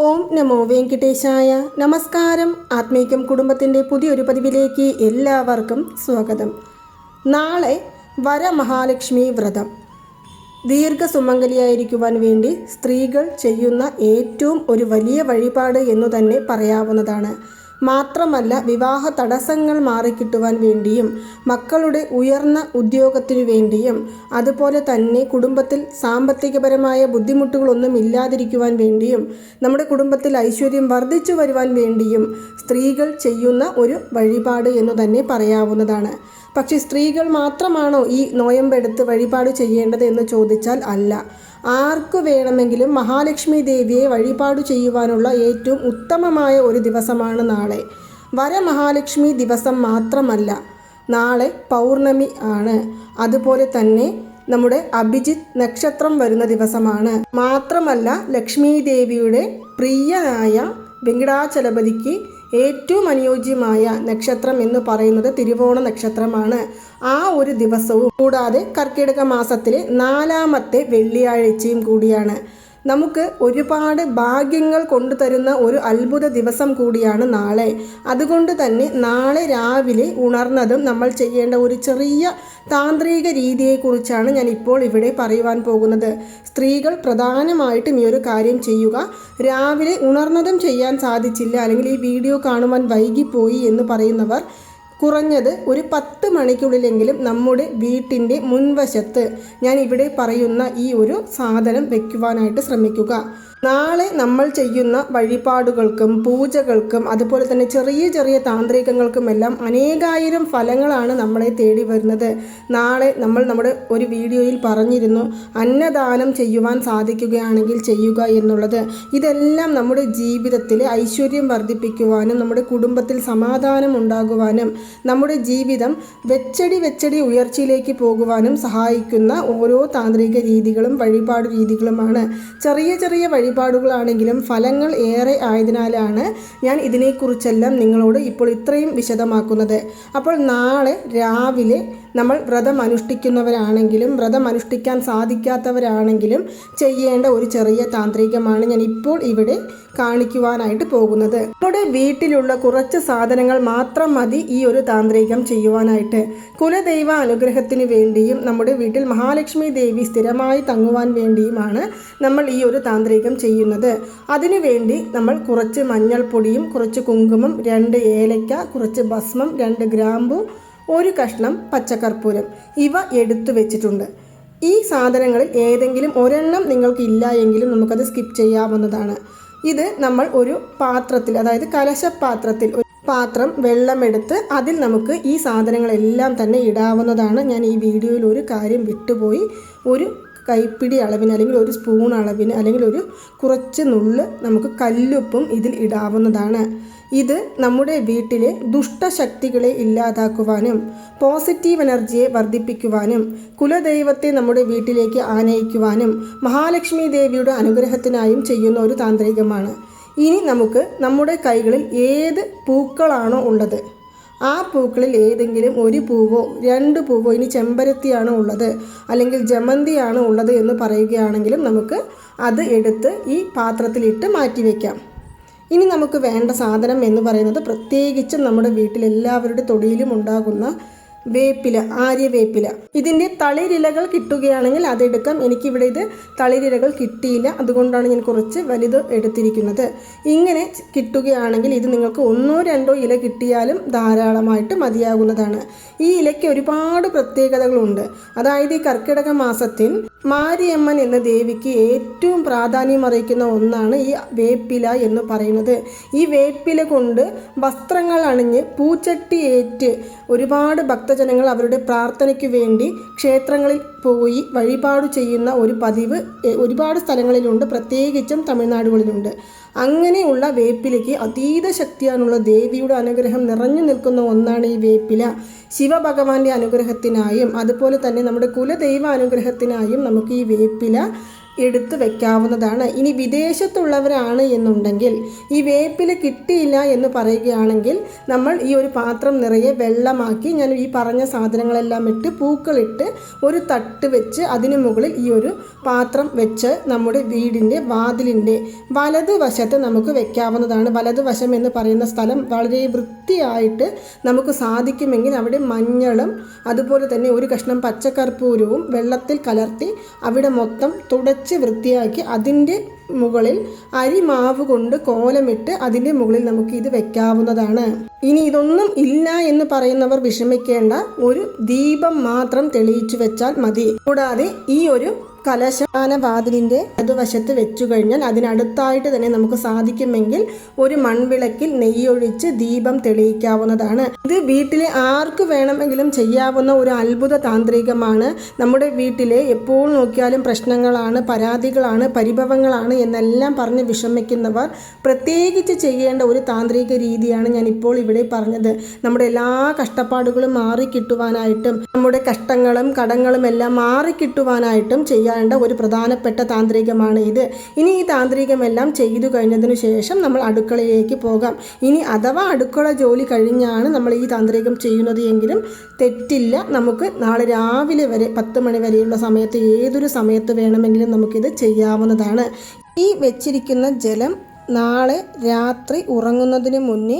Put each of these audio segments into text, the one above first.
ഓം നമോ വെങ്കിട്ടേശായ നമസ്കാരം. ആത്മീകം കുടുംബത്തിന്റെ പുതിയൊരു പതിവിലേക്ക് എല്ലാവർക്കും സ്വാഗതം. നാളെ വരമഹാലക്ഷ്മി വ്രതം. ദീർഘസുമംഗലിയായിരിക്കുവാൻ വേണ്ടി സ്ത്രീകൾ ചെയ്യുന്ന ഏറ്റവും ഒരു വലിയ വഴിപാട് എന്നു തന്നെ പറയാവുന്നതാണ്. മാത്രമല്ല വിവാഹ തടസ്സങ്ങൾ മാറിക്കിട്ടുവാൻ വേണ്ടിയും മക്കളുടെ ഉയർന്ന ഉദ്യോഗത്തിനു വേണ്ടിയും അതുപോലെ തന്നെ കുടുംബത്തിൽ സാമ്പത്തികപരമായ ബുദ്ധിമുട്ടുകളൊന്നും ഇല്ലാതിരിക്കുവാൻ വേണ്ടിയും നമ്മുടെ കുടുംബത്തിൽ ഐശ്വര്യം വർദ്ധിച്ചു വരുവാൻ വേണ്ടിയും സ്ത്രീകൾ ചെയ്യുന്ന ഒരു വഴിപാട് എന്ന് തന്നെ പറയാവുന്നതാണ്. പക്ഷേ സ്ത്രീകൾ മാത്രമാണോ ഈ നോയമ്പെടുത്ത് വഴിപാട് ചെയ്യേണ്ടത് എന്ന് ചോദിച്ചാൽ അല്ല. ആർക്കു വേണമെങ്കിലും മഹാലക്ഷ്മി ദേവിയെ വഴിപാട് ചെയ്യുവാനുള്ള ഏറ്റവും ഉത്തമമായ ഒരു ദിവസമാണ് നാളെ. വരമഹാലക്ഷ്മി ദിവസം മാത്രമല്ല നാളെ പൗർണമി ആണ്. അതുപോലെ തന്നെ നമ്മുടെ അഭിജിത്ത് നക്ഷത്രം വരുന്ന ദിവസമാണ്. മാത്രമല്ല ലക്ഷ്മി ദേവിയുടെ പ്രിയനായ വെങ്കടാചലപതിക്ക് ഏറ്റവും അനുയോജ്യമായ നക്ഷത്രം എന്ന് പറയുന്നത് തിരുവോണ നക്ഷത്രമാണ്. ആ ഒരു ദിവസവും കൂടാതെ കർക്കിടക മാസത്തിലെ നാലാമത്തെ വെള്ളിയാഴ്ചയും കൂടിയാണ്. നമുക്ക് ഒരുപാട് ഭാഗ്യങ്ങൾ കൊണ്ടുതരുന്ന ഒരു അത്ഭുത ദിവസം കൂടിയാണ് നാളെ. അതുകൊണ്ട് തന്നെ നാളെ രാവിലെ ഉണർന്നതും നമ്മൾ ചെയ്യേണ്ട ഒരു ചെറിയ താന്ത്രിക രീതിയെക്കുറിച്ചാണ് ഞാൻ ഇപ്പോൾ ഇവിടെ പറയുവാൻ പോകുന്നത്. സ്ത്രീകൾ പ്രധാനമായിട്ടും ഈ ഒരു കാര്യം ചെയ്യുക. രാവിലെ ഉണർന്നതും ചെയ്യാൻ സാധിച്ചില്ല. അല്ലെങ്കിൽ ഈ വീഡിയോ കാണുവാൻ വൈകിപ്പോയി എന്ന് പറയുന്നവർ കുറഞ്ഞത് ഒരു പത്ത് മണിക്കുള്ളിലെങ്കിലും നമ്മുടെ വീട്ടിന്റെ മുൻവശത്ത് ഞാൻ ഇവിടെ പറയുന്ന ഈ ഒരു സാധനം വയ്ക്കുവാനായിട്ട് ശ്രമിക്കുക. നാളെ നമ്മൾ ചെയ്യുന്ന വഴിപാടുകൾക്കും പൂജകൾക്കും അതുപോലെ തന്നെ ചെറിയ ചെറിയ താന്ത്രികങ്ങൾക്കുമെല്ലാം അനേകായിരം ഫലങ്ങളാണ് നമ്മളെ തേടി വരുന്നത്. നാളെ നമ്മൾ നമ്മുടെ ഒരു വീഡിയോയിൽ പറഞ്ഞിരുന്നു അന്നദാനം ചെയ്യുവാൻ സാധിക്കുകയാണെങ്കിൽ ചെയ്യുക എന്നുള്ളത്. ഇതെല്ലാം നമ്മുടെ ജീവിതത്തിൽ ഐശ്വര്യം വർദ്ധിപ്പിക്കുവാനും നമ്മുടെ കുടുംബത്തിൽ സമാധാനം ഉണ്ടാകുവാനും നമ്മുടെ ജീവിതം വെച്ചടി വെച്ചടി ഉയർച്ചയിലേക്ക് പോകുവാനും സഹായിക്കുന്ന ഓരോ താന്ത്രിക രീതികളും വഴിപാട് രീതികളുമാണ്. ചെറിയ ചെറിയ വഴിപാടുകളാണെങ്കിലും ഫലങ്ങൾ ഏറെ ആയതിനാലാണ് ഞാൻ ഇതിനെക്കുറിച്ചെല്ലാം നിങ്ങളോട് ഇപ്പോൾ ഇത്രയും വിശദമാക്കുന്നത്. അപ്പോൾ നാളെ രാവിലെ നമ്മൾ വ്രതം അനുഷ്ഠിക്കുന്നവരാണെങ്കിലും വ്രതം അനുഷ്ഠിക്കാൻ സാധിക്കാത്തവരാണെങ്കിലും ചെയ്യേണ്ട ഒരു ചെറിയ താന്ത്രികമാണ് ഞാൻ ഇപ്പോൾ ഇവിടെ കാണിക്കുവാനായിട്ട് പോകുന്നത്. നമ്മുടെ വീട്ടിലുള്ള കുറച്ച് സാധനങ്ങൾ മാത്രം മതി ഈ ഒരു താന്ത്രികം ചെയ്യുവാനായിട്ട്. കുലദൈവ അനുഗ്രഹത്തിന് വേണ്ടിയും നമ്മുടെ വീട്ടിൽ മഹാലക്ഷ്മി ദേവി സ്ഥിരമായി തങ്ങുവാൻ വേണ്ടിയുമാണ് നമ്മൾ ഈ ഒരു താന്ത്രികം ചെയ്യുന്നത്. അതിനുവേണ്ടി നമ്മൾ കുറച്ച് മഞ്ഞൾപ്പൊടിയും കുറച്ച് കുങ്കുമം രണ്ട് ഏലയ്ക്ക കുറച്ച് ഭസ്മം രണ്ട് ഗ്രാമ്പു ഒരു കഷ്ണം പച്ചക്കർപ്പൂരം ഇവ എടുത്തു വെച്ചിട്ടുണ്ട്. ഈ സാധനങ്ങളിൽ ഏതെങ്കിലും ഒരെണ്ണം നിങ്ങൾക്ക് ഇല്ല എങ്കിലും നമുക്കത് സ്കിപ്പ് ചെയ്യാവുന്നതാണ്. ഇത് നമ്മൾ ഒരു പാത്രത്തിൽ അതായത് കലശപാത്രത്തിൽ ഒരു പാത്രം വെള്ളമെടുത്ത് അതിൽ നമുക്ക് ഈ സാധനങ്ങളെല്ലാം തന്നെ ഇടാവുന്നതാണ്. ഞാൻ ഈ വീഡിയോയിൽ ഒരു കാര്യം വിട്ടുപോയി. ഒരു കൈപ്പിടി അളവിന് അല്ലെങ്കിൽ ഒരു സ്പൂൺ അളവിന് അല്ലെങ്കിൽ ഒരു കുറച്ച് നുള്ള് നമുക്ക് കല്ലുപ്പും ഇതിൽ ഇടാവുന്നതാണ്. ഇത് നമ്മുടെ വീട്ടിലെ ദുഷ്ടശക്തികളെ ഇല്ലാതാക്കുവാനും പോസിറ്റീവ് എനർജിയെ വർദ്ധിപ്പിക്കുവാനും കുലദൈവത്തെ നമ്മുടെ വീട്ടിലേക്ക് ആനയിക്കുവാനും മഹാലക്ഷ്മി ദേവിയുടെ അനുഗ്രഹത്തിനായും ചെയ്യുന്ന ഒരു താന്ത്രികമാണ്. ഇനി നമുക്ക് നമ്മുടെ കൈകളിൽ ഏത് പൂക്കളാണോ ഉള്ളത്? ആ പൂക്കളിൽ ഏതെങ്കിലും ഒരു പൂവോ രണ്ട് പൂവോ ഇനി ചെമ്പരത്തിയാണോ ഉള്ളത് അല്ലെങ്കിൽ ജമന്തിയാണോ ഉള്ളത് എന്ന് പറയുകയാണെങ്കിലും നമുക്ക് അത് എടുത്ത് ഈ പാത്രത്തിലിട്ട് മാറ്റി വയ്ക്കാം ഇനി നമുക്ക് വേണ്ട സാധനം എന്ന് പറയുന്നത് പ്രത്യേകിച്ചും നമ്മുടെ വീട്ടിൽ എല്ലാവരുടെ തൊടിയിലും ഉണ്ടാകുന്ന വേപ്പില ആര്യവേപ്പില. ഇതിന്റെ തളിരിലകൾ കിട്ടുകയാണെങ്കിൽ അതെടുക്കാം. എനിക്കിവിടെ ഇത് തളിരിലകൾ കിട്ടിയില്ല. അതുകൊണ്ടാണ് ഞാൻ കുറച്ച് വലുത് എടുത്തിരിക്കുന്നത്. ഇങ്ങനെ കിട്ടുകയാണെങ്കിൽ ഇത് നിങ്ങൾക്ക് ഒന്നോ രണ്ടോ ഇല കിട്ടിയാലും ധാരാളമായിട്ട് മതിയാകുന്നതാണ്. ഈ ഇലയ്ക്ക് ഒരുപാട് പ്രത്യേകതകളുണ്ട്. അതായത് ഈ കർക്കിടക മാസത്തിൽ മാരിയമ്മൻ എന്ന ദേവിക്ക് ഏറ്റവും പ്രാധാന്യം അറിയിക്കുന്ന ഒന്നാണ് ഈ വേപ്പില എന്ന് പറയുന്നത്. ഈ വേപ്പില കൊണ്ട് വസ്ത്രങ്ങൾ അണിഞ്ഞ് പൂച്ചട്ടി ഏറ്റ് ഒരുപാട് ഭക്തജനങ്ങൾ അവരുടെ പ്രാർത്ഥനയ്ക്ക് വേണ്ടി ക്ഷേത്രങ്ങളിൽ പോയി വഴിപാട് ചെയ്യുന്ന ഒരു പതിവ് ഒരുപാട് സ്ഥലങ്ങളിലുണ്ട്. പ്രത്യേകിച്ചും തമിഴ്നാടുകളിലുണ്ട്. അങ്ങനെയുള്ള വേപ്പിലയ്ക്ക് അതീത ശക്തിയാണുള്ള ദേവിയുടെ അനുഗ്രഹം നിറഞ്ഞു നിൽക്കുന്ന ഒന്നാണ് ഈ വേപ്പില. ശിവഭഗവാന്റെ അനുഗ്രഹത്തിനായും അതുപോലെ തന്നെ നമ്മുടെ കുലദൈവ അനുഗ്രഹത്തിനായും നമുക്ക് ഈ വേപ്പില എടുത്ത് വെക്കാവുന്നതാണ്. ഇനി വിദേശത്തുള്ളവരാണ് എന്നുണ്ടെങ്കിൽ ഈ വേപ്പില കിട്ടിയില്ല എന്ന് പറയുകയാണെങ്കിൽ നമ്മൾ ഈ ഒരു പാത്രം നിറയെ വെള്ളമാക്കി ഞാൻ ഈ പറഞ്ഞ സാധനങ്ങളെല്ലാം ഇട്ട് പൂക്കളിട്ട് ഒരു തട്ട് വെച്ച് അതിന് മുകളിൽ ഈ ഒരു പാത്രം വെച്ച് നമ്മുടെ വീടിന്റെ വാതിലിന്റെ വലതുവശത്ത് നമുക്ക് വെക്കാവുന്നതാണ്. വലതുവശം എന്ന് പറയുന്ന സ്ഥലം വളരെ വൃത്തിയായിട്ട് നമുക്ക് സാധിക്കുമെങ്കിൽ അവിടെ മഞ്ഞളും അതുപോലെ തന്നെ ഒരു കഷ്ണം പച്ചക്കർപ്പൂരവും വെള്ളത്തിൽ കലർത്തി അവിടെ മൊത്തം തുടച്ച് വൃത്തിയാക്കി അതിന്റെ മുകളിൽ അരി മാവ് കൊണ്ട് കോലമിട്ട് അതിന്റെ മുകളിൽ നമുക്ക് ഇത് വെക്കാവുന്നതാണ്. ഇനി ഇതൊന്നും ഇല്ല എന്ന് പറയുന്നവർ വിഷമിക്കേണ്ട ഒരു ദീപം മാത്രം തെളിയിച്ചു വെച്ചാൽ മതി. കൂടാതെ ഈ ഒരു കലശാന വാതിലിന്റെ അതുവശത്ത് വെച്ചു കഴിഞ്ഞാൽ അതിനടുത്തായിട്ട് തന്നെ നമുക്ക് സാധിക്കുമെങ്കിൽ ഒരു മൺവിളക്കിൽ നെയ്യൊഴിച്ച് ദീപം തെളിയിക്കാവുന്നതാണ്. ഇത് വീട്ടിലെ ആർക്ക് വേണമെങ്കിലും ചെയ്യാവുന്ന ഒരു അത്ഭുത താന്ത്രികമാണ്. നമ്മുടെ വീട്ടിലെ എപ്പോൾ നോക്കിയാലും പ്രശ്നങ്ങളാണ് പരാതികളാണ് പരിഭവങ്ങളാണ് എന്നെല്ലാം പറഞ്ഞ് വിഷമിക്കുന്നവർ പ്രത്യേകിച്ച് ചെയ്യേണ്ട ഒരു താന്ത്രിക രീതിയാണ് ഞാൻ ഇപ്പോൾ ഇവിടെ പറഞ്ഞത്. നമ്മുടെ എല്ലാ കഷ്ടപ്പാടുകളും മാറിക്കിട്ടുവാനായിട്ടും നമ്മുടെ കഷ്ടങ്ങളും കടങ്ങളും എല്ലാം മാറിക്കിട്ടുവാനായിട്ടും ചെയ്യേണ്ട ഒരു പ്രധാനപ്പെട്ട താന്ത്രികമാണ് ഇത്. ഇനി ഈ താന്ത്രികമെല്ലാം ചെയ്തു കഴിഞ്ഞതിന് ശേഷം നമ്മൾ അടുക്കളയിലേക്ക് പോകാം. ഇനി അഥവാ അടുക്കള ജോലി കഴിഞ്ഞാണ് നമ്മൾ ഈ താന്ത്രികം ചെയ്യുന്നത് എങ്കിലും തെറ്റില്ല. നമുക്ക് നാളെ രാവിലെ വരെ പത്ത് മണി വരെയുള്ള സമയത്ത് ഏതൊരു സമയത്ത് വേണമെങ്കിലും നമുക്കിത് ചെയ്യാവുന്നതാണ്. ഈ വെച്ചിരിക്കുന്ന ജലം നാളെ രാത്രി ഉറങ്ങുന്നതിന് മുന്നേ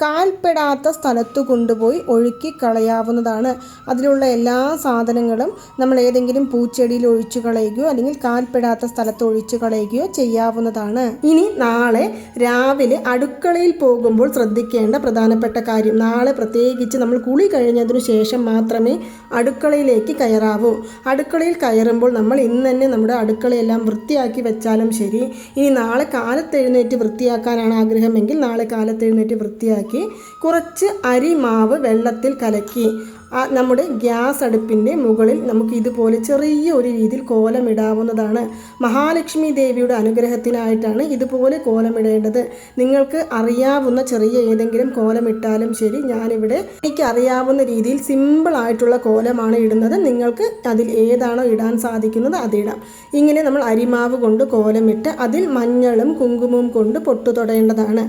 കാൽപ്പെടാത്ത സ്ഥലത്ത് കൊണ്ടുപോയി ഒഴുക്കി കളയാവുന്നതാണ്. അതിലുള്ള എല്ലാ സാധനങ്ങളും നമ്മൾ ഏതെങ്കിലും പൂച്ചെടിയിൽ ഒഴിച്ചു കളയുകയോ അല്ലെങ്കിൽ കാൽപ്പെടാത്ത സ്ഥലത്ത് ഒഴിച്ചു കളയുകയോ ചെയ്യാവുന്നതാണ്. ഇനി നാളെ രാവിലെ അടുക്കളയിൽ പോകുമ്പോൾ ശ്രദ്ധിക്കേണ്ട പ്രധാനപ്പെട്ട കാര്യം നാളെ പ്രത്യേകിച്ച് നമ്മൾ കുളി കഴിഞ്ഞതിനു ശേഷം മാത്രമേ അടുക്കളയിലേക്ക് കയറാവൂ. അടുക്കളയിൽ കയറുമ്പോൾ നമ്മൾ ഇന്ന് തന്നെ നമ്മുടെ അടുക്കളയെല്ലാം വൃത്തിയാക്കി വെച്ചാലും ശരി. ഇനി നാളെ കാലത്തെഴുന്നേറ്റ് വൃത്തിയാക്കാനാണ് ആഗ്രഹമെങ്കിൽ നാളെ കാലത്തെഴുന്നേറ്റ് വൃത്തിയാക്കി കുറച്ച് അരി മാവ് വെള്ളത്തിൽ കലക്കി നമ്മുടെ ഗ്യാസ് അടുപ്പിന്റെ മുകളിൽ നമുക്ക് ഇതുപോലെ ചെറിയ ഒരു രീതിയിൽ കോലമിടാവുന്നതാണ്. മഹാലക്ഷ്മി ദേവിയുടെ അനുഗ്രഹത്തിനായിട്ടാണ് ഇതുപോലെ കോലമിടേണ്ടത്. നിങ്ങൾക്ക് അറിയാവുന്ന ചെറിയ ഏതെങ്കിലും കോലമിട്ടാലും ശരി ഞാനിവിടെ എനിക്ക് അറിയാവുന്ന രീതിയിൽ സിമ്പിൾ ആയിട്ടുള്ള കോലമാണ് ഇടുന്നത്. നിങ്ങൾക്ക് അതിൽ ഏതാണോ ഇടാൻ സാധിക്കുന്നത് അതിടാം ഇങ്ങനെ നമ്മൾ അരിമാവ് കൊണ്ട് കോലമിട്ട് അതിൽ മഞ്ഞളും കുങ്കുമവും കൊണ്ട് പൊട്ടു തൊടേണ്ടതാണ്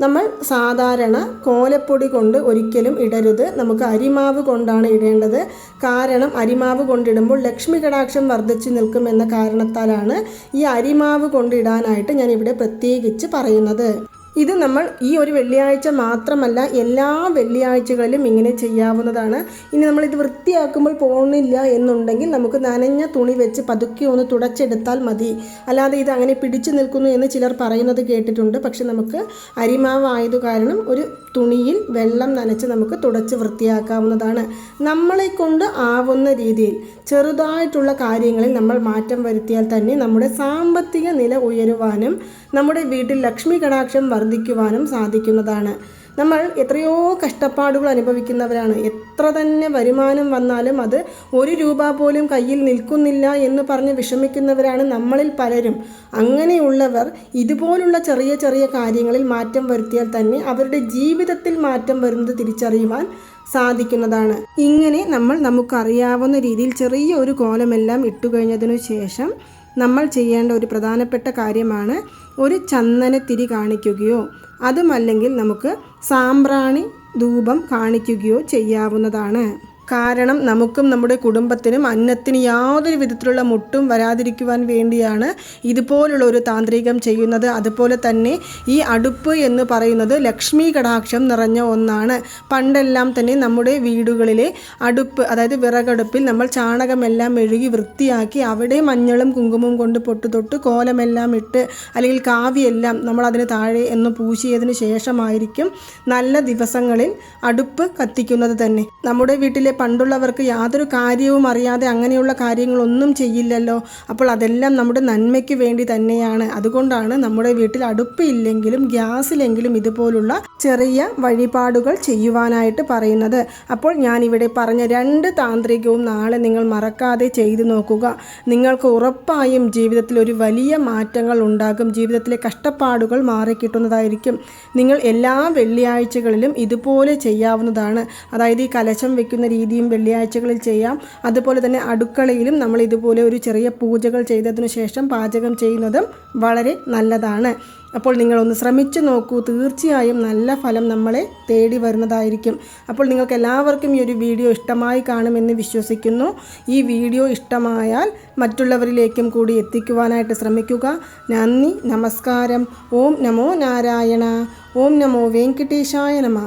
നമ്മൾ സാധാരണ കോലപ്പൊടി കൊണ്ട് ഒരിക്കലും ഇടരുത്. നമുക്ക് അരിമാവ് കൊണ്ടാണ് ഇടേണ്ടത്. കാരണം അരിമാവ് കൊണ്ടിടുമ്പോൾ ലക്ഷ്മി കടാക്ഷം വർദ്ധിച്ചു നിൽക്കും എന്ന കാരണത്താലാണ് ഈ അരിമാവ് കൊണ്ടിടാനായിട്ട് ഞാൻ ഇവിടെ പ്രത്യേകിച്ച് പറയുന്നത്. ഇത് നമ്മൾ ഈ ഒരു വെള്ളിയാഴ്ച മാത്രമല്ല എല്ലാ വെള്ളിയാഴ്ചകളിലും ഇങ്ങനെ ചെയ്യാവുന്നതാണ്. ഇനി നമ്മൾ ഇത് വൃത്തിയാക്കുമ്പോൾ പോകുന്നില്ല എന്നുണ്ടെങ്കിൽ നമുക്ക് നനഞ്ഞ തുണി വെച്ച് പതുക്കെ ഒന്ന് തുടച്ചെടുത്താൽ മതി. അല്ലാതെ ഇത് അങ്ങനെ പിടിച്ചു നിൽക്കുന്നു എന്ന് ചിലർ പറയുന്നത് കേട്ടിട്ടുണ്ട്. പക്ഷെ നമുക്ക് അരിമാവായത് കാരണം ഒരു തുണിയിൽ വെള്ളം നനച്ച് നമുക്ക് തുടച്ച് വൃത്തിയാക്കാവുന്നതാണ്. നമ്മളെ കൊണ്ട് ആവുന്ന രീതിയിൽ ചെറുതായിട്ടുള്ള കാര്യങ്ങളിൽ നമ്മൾ മാറ്റം വരുത്തിയാൽ തന്നെ നമ്മുടെ സാമ്പത്തിക നില ഉയരുവാനും നമ്മുടെ വീട്ടിൽ ലക്ഷ്മി കടാക്ഷം വർദ്ധിക്കുവാനും സാധിക്കുന്നതാണ്. നമ്മൾ എത്രയോ കഷ്ടപ്പാടുകൾ അനുഭവിക്കുന്നവരാണ്. എത്ര തന്നെ വരുമാനം വന്നാലും അത് ഒരു രൂപ പോലും കയ്യിൽ നിൽക്കുന്നില്ല എന്ന് പറഞ്ഞ് വിഷമിക്കുന്നവരാണ് നമ്മളിൽ പലരും. അങ്ങനെയുള്ളവർ ഇതുപോലുള്ള ചെറിയ ചെറിയ കാര്യങ്ങളിൽ മാറ്റം വരുത്തിയാൽ തന്നെ അവരുടെ ജീവിതത്തിൽ മാറ്റം വരുന്നത് തിരിച്ചറിയുവാൻ സാധിക്കുന്നതാണ്. ഇങ്ങനെ നമ്മൾ നമുക്കറിയാവുന്ന രീതിയിൽ ചെറിയ ഒരു കോലമെല്ലാം ഇട്ടുകഴിഞ്ഞതിനു ശേഷം നമ്മൾ ചെയ്യേണ്ട ഒരു പ്രധാനപ്പെട്ട കാര്യമാണ് ഒരു ചന്ദനത്തിരി കാണിക്കുകയോ അതുമല്ലെങ്കിൽ നമുക്ക് സാമ്പ്രാണി ധൂപം കാണിക്കുകയോ ചെയ്യാവുന്നതാണ്. കാരണം നമുക്കും നമ്മുടെ കുടുംബത്തിനും അന്നത്തിന് യാതൊരു വിധത്തിലുള്ള മുട്ടും വരാതിരിക്കുവാൻ വേണ്ടിയാണ് ഇതുപോലുള്ള ഒരു താന്ത്രികം ചെയ്യുന്നത്. അതുപോലെ തന്നെ ഈ അടുപ്പ് എന്ന് പറയുന്നത് ലക്ഷ്മി കടാക്ഷം നിറഞ്ഞ ഒന്നാണ്. പണ്ടെല്ലാം തന്നെ നമ്മുടെ വീടുകളിലെ അടുപ്പ് അതായത് വിറകടുപ്പിൽ നമ്മൾ ചാണകമെല്ലാം മെഴുകി വൃത്തിയാക്കി അവിടെ മഞ്ഞളും കുങ്കുമവും കൊണ്ട് പൊട്ടു തൊട്ട് കോലമെല്ലാം ഇട്ട് അല്ലെങ്കിൽ കാവിയെല്ലാം നമ്മൾ അതിന് താഴെ എന്ന് പൂശിയതിന് ശേഷമായിരിക്കും നല്ല ദിവസങ്ങളിൽ അടുപ്പ് കത്തിക്കുന്നത് തന്നെ. നമ്മുടെ വീട്ടിലെ പണ്ടുള്ളവർക്ക് യാതൊരു കാര്യവും അറിയാതെ അങ്ങനെയുള്ള കാര്യങ്ങളൊന്നും ചെയ്യില്ലല്ലോ. അപ്പോൾ അതെല്ലാം നമ്മുടെ നന്മയ്ക്ക് വേണ്ടി തന്നെയാണ്. അതുകൊണ്ടാണ് നമ്മുടെ വീട്ടിൽ അടുപ്പ് ഇല്ലെങ്കിലും ഗ്യാസിലെങ്കിലും ഇതുപോലുള്ള ചെറിയ വഴിപാടുകൾ ചെയ്യുവാനായിട്ട് പറയുന്നത്. അപ്പോൾ ഞാനിവിടെ പറഞ്ഞ രണ്ട് താന്ത്രികവും നാളെ നിങ്ങൾ മറക്കാതെ ചെയ്തു നോക്കുക. നിങ്ങൾക്ക് ഉറപ്പായും ജീവിതത്തിൽ ഒരു വലിയ മാറ്റങ്ങൾ ഉണ്ടാകും. ജീവിതത്തിലെ കഷ്ടപ്പാടുകൾ മാറിക്കിട്ടുന്നതായിരിക്കും. നിങ്ങൾ എല്ലാ വെള്ളിയാഴ്ചകളിലും ഇതുപോലെ ചെയ്യാവുന്നതാണ്. അതായത് ഈ കലശം വെക്കുന്ന രീതി രീതിയും വെള്ളിയാഴ്ചകളിൽ ചെയ്യാം. അതുപോലെ തന്നെ അടുക്കളയിലും നമ്മൾ ഇതുപോലെ ഒരു ചെറിയ പൂജകൾ ചെയ്തതിനു ശേഷം പാചകം ചെയ്യുന്നതും വളരെ നല്ലതാണ്. അപ്പോൾ നിങ്ങളൊന്ന് ശ്രമിച്ചു നോക്കൂ. തീർച്ചയായും നല്ല ഫലം നമ്മളെ തേടി വരുന്നതായിരിക്കും. അപ്പോൾ നിങ്ങൾക്ക് എല്ലാവർക്കും ഈ ഒരു വീഡിയോ ഇഷ്ടമായി കാണുമെന്ന് വിശ്വസിക്കുന്നു. ഈ വീഡിയോ ഇഷ്ടമായാൽ മറ്റുള്ളവരിലേക്കും കൂടി എത്തിക്കുവാനായിട്ട് ശ്രമിക്കുക. നന്ദി നമസ്കാരം. ഓം നമോ നാരായണ. ഓം നമോ വെങ്കടേശായ നമ.